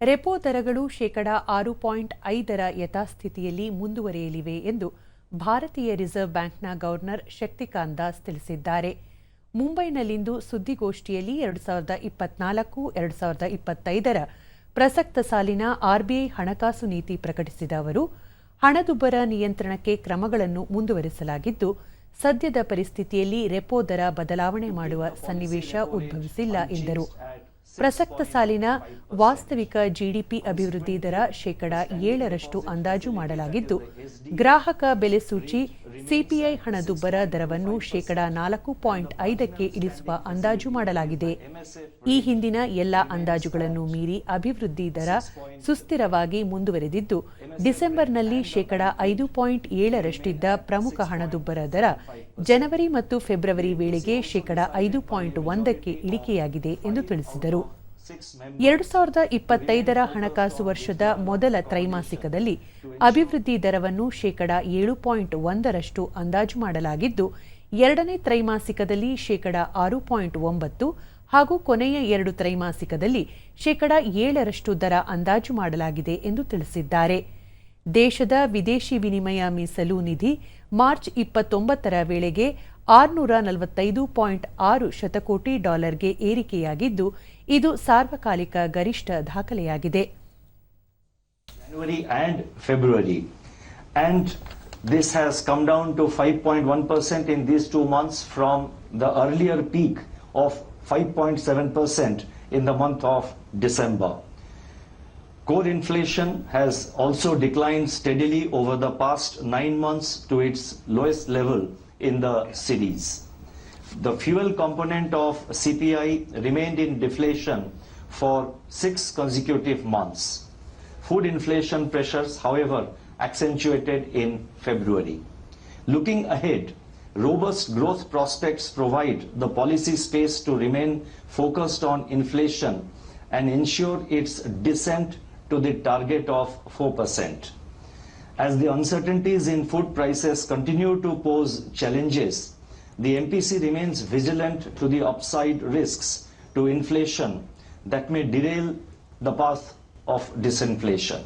Repo ದರಗಳು ಶೇಕಡಾ ಆರು ಪಾಯಿಂಟ್ ಐದರ ಯಥಾಸ್ಥಿತಿಯಲ್ಲಿ ಮುಂದುವರಿಯಲಿವೆ ಎಂದು ಭಾರತೀಯ ರಿಸರ್ವ್ ಬ್ಯಾಂಕ್ನ ಗವರ್ನರ್ ಶಕ್ತಿಕಾಂತ್ ದಾಸ್ ತಿಳಿಸಿದ್ದಾರೆ. ಮುಂಬೈನಲ್ಲಿಂದು ಸುದ್ದಿಗೋಷ್ಠಿಯಲ್ಲಿ ಎರಡು ಸಾವಿರದ ಇಪ್ಪತ್ನಾಲ್ಕು, ಎರಡು ಸಾವಿರದ ಇಪ್ಪತ್ತೈದರ ಪ್ರಸಕ್ತ ಸಾಲಿನ ಆರ್ಬಿಐ ಹಣಕಾಸು ನೀತಿ ಪ್ರಕಟಿಸಿದ ಅವರು, ಹಣದುಬ್ಬರ ನಿಯಂತ್ರಣಕ್ಕೆ ಕ್ರಮಗಳನ್ನು ಮುಂದುವರಿಸಲಾಗಿದ್ದು, ಸದ್ಯದ ಪರಿಸ್ಥಿತಿಯಲ್ಲಿ ರೆಪೋ ದರ ಬದಲಾವಣೆ ಮಾಡುವ ಸನ್ನಿವೇಶ ಉದ್ಭವಿಸಿಲ್ಲ ಎಂದರು. ಪ್ರಸಕ್ತ ಸಾಲಿನ ವಾಸ್ತವಿಕ ಜಿಡಿಪಿ ಅಭಿವೃದ್ಧಿ ದರ ಶೇಕಡಾ ಏಳರಷ್ಟು ಅಂದಾಜು ಮಾಡಲಾಗಿದ್ದು ಗ್ರಾಹಕ ಬೆಲೆ ಸೂಚಿ ಸಿಪಿಐ ಹಣದುಬ್ಬರ ದರವನ್ನು ಶೇಕಡಾ ನಾಲ್ಕು ಪಾಯಿಂಟ್ ಐದಕ್ಕೆ ಇಳಿಸುವ ಅಂದಾಜು ಮಾಡಲಾಗಿದೆ. ಈ ಹಿಂದಿನ ಎಲ್ಲ ಅಂದಾಜುಗಳನ್ನು ಮೀರಿ ಅಭಿವೃದ್ಧಿ ದರ ಸುಸ್ಥಿರವಾಗಿ ಮುಂದುವರೆದಿದ್ದು, ಡಿಸೆಂಬರ್ನಲ್ಲಿ ಶೇಕಡಾ ಐದು ಪಾಯಿಂಟ್ ಏಳರಷ್ಟಿದ್ದ ಪ್ರಮುಖ ಹಣದುಬ್ಬರ ದರ ಜನವರಿ ಮತ್ತು ಫೆಬ್ರವರಿ ವೇಳೆಗೆ ಶೇಕಡಾ ಐದು ಪಾಯಿಂಟ್ ಒಂದಕ್ಕೆ ಇಳಿಕೆಯಾಗಿದೆ ಎಂದು ತಿಳಿಸಿದರು. ಎರಡು ಸಾವಿರದ ಇಪ್ಪತ್ತೈದರ ಹಣಕಾಸು ವರ್ಷದ ಮೊದಲ ತ್ರೈಮಾಸಿಕದಲ್ಲಿ ಅಭಿವೃದ್ಧಿ ದರವನ್ನು ಶೇಕಡಾ ಏಳು ಪಾಯಿಂಟ್ ಒಂದರಷ್ಟು ಅಂದಾಜು ಮಾಡಲಾಗಿದ್ದು, ಎರಡನೇ ತ್ರೈಮಾಸಿಕದಲ್ಲಿ ಶೇಕಡಾ ಆರು ಪಾಯಿಂಟ್ ಒಂಬತ್ತು ಹಾಗೂ ಕೊನೆಯ ಎರಡು ತ್ರೈಮಾಸಿಕದಲ್ಲಿ ಶೇಕಡಾ ಏಳರಷ್ಟು ದರ ಅಂದಾಜು ಮಾಡಲಾಗಿದೆ ಎಂದು ತಿಳಿಸಿದ್ದಾರೆ. ದೇಶದ ವಿದೇಶಿ ವಿನಿಮಯ ಮೀಸಲು ನಿಧಿ ಮಾರ್ಚ್ ಇಪ್ಪತ್ತೊಂಬತ್ತರ ವೇಳೆಗೆ ಆರುನೂರ ನಲವತ್ತೈದು ಪಾಯಿಂಟ್ ಆರು ಶತಕೋಟಿ ಡಾಲರ್ಗೆ ಏರಿಕೆಯಾಗಿದ್ದು, ಇದು ಸಾರ್ವಕಾಲಿಕ ಗರಿಷ್ಠ ದಾಖಲೆಯಾಗಿದೆ. January and February and this has come down to five point one percent in these two months from the earlier peak of five point seven percent in the month of December Core inflation has also declined steadily over the past nine months to its lowest level in the cities. The fuel component of CPI remained in deflation for six consecutive months. Food inflation pressures, however, accentuated in February. Looking ahead, robust growth prospects provide the policy space to remain focused on inflation and ensure its descent to the target of 4%. As the uncertainties in food prices continue to pose challenges, the MPC remains vigilant to the upside risks to inflation that may derail the path of disinflation.